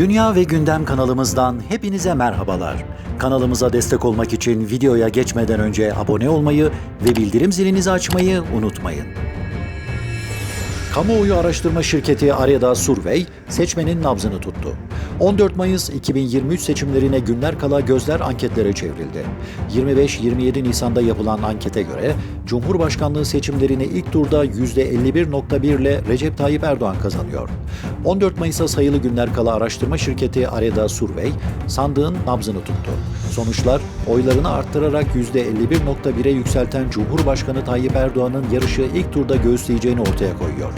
Dünya ve Gündem kanalımızdan hepinize merhabalar. Kanalımıza destek olmak için videoya geçmeden önce abone olmayı ve bildirim zilinizi açmayı unutmayın. Kamuoyu araştırma şirketi Areda Survey seçmenin nabzını tuttu. 14 Mayıs 2023 seçimlerine günler kala gözler anketlere çevrildi. 25-27 Nisan'da yapılan ankete göre Cumhurbaşkanlığı seçimlerini ilk turda %51.1 ile Recep Tayyip Erdoğan kazanıyor. 14 Mayıs'a sayılı günler kala araştırma şirketi Areda Survey sandığın nabzını tuttu. Sonuçlar oylarını arttırarak %51.1'e yükselten Cumhurbaşkanı Tayyip Erdoğan'ın yarışı ilk turda göğüsleyeceğini ortaya koyuyor.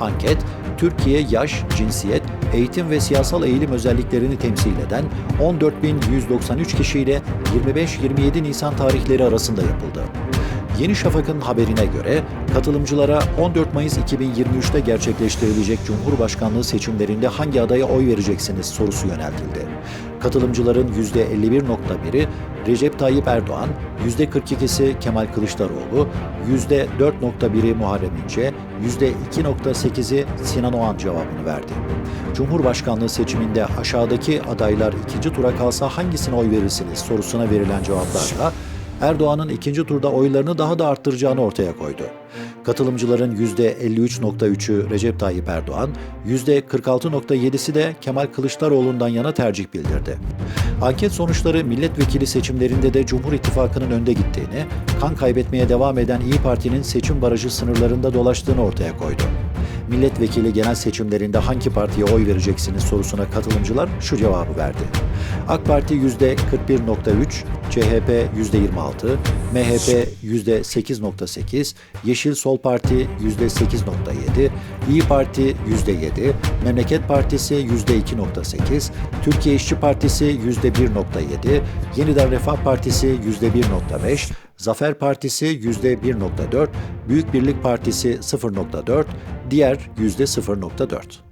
Anket, Türkiye yaş, cinsiyet, eğitim ve siyasal eğilim özelliklerini temsil eden 14.193 kişiyle 25-27 Nisan tarihleri arasında yapıldı. Yeni Şafak'ın haberine göre katılımcılara 14 Mayıs 2023'te gerçekleştirilecek Cumhurbaşkanlığı seçimlerinde hangi adaya oy vereceksiniz sorusu yöneltildi. Katılımcıların %51.1'i Recep Tayyip Erdoğan, %42'si Kemal Kılıçdaroğlu, %4.1'i Muharrem İnce, %2.8'i Sinan Oğan cevabını verdi. Cumhurbaşkanlığı seçiminde aşağıdaki adaylar ikinci tura kalsa hangisine oy verirsiniz sorusuna verilen cevaplarla Erdoğan'ın ikinci turda oylarını daha da arttıracağını ortaya koydu. Katılımcıların %53.3'ü Recep Tayyip Erdoğan, %46.7'si de Kemal Kılıçdaroğlu'ndan yana tercih bildirdi. Anket sonuçları milletvekili seçimlerinde de Cumhur İttifakı'nın önde gittiğini, kan kaybetmeye devam eden İyi Parti'nin seçim barajı sınırlarında dolaştığını ortaya koydu. Milletvekili genel seçimlerinde hangi partiye oy vereceksiniz sorusuna katılımcılar şu cevabı verdi. AK Parti %41.3, CHP %26, MHP %8.8, Yeşil Sol Parti %8.7, İyi Parti %7, Memleket Partisi %2.8, Türkiye İşçi Partisi %1.7, Yeniden Refah Partisi %1.5, Zafer Partisi %1.4, Büyük Birlik Partisi 0.4, diğer %0.4.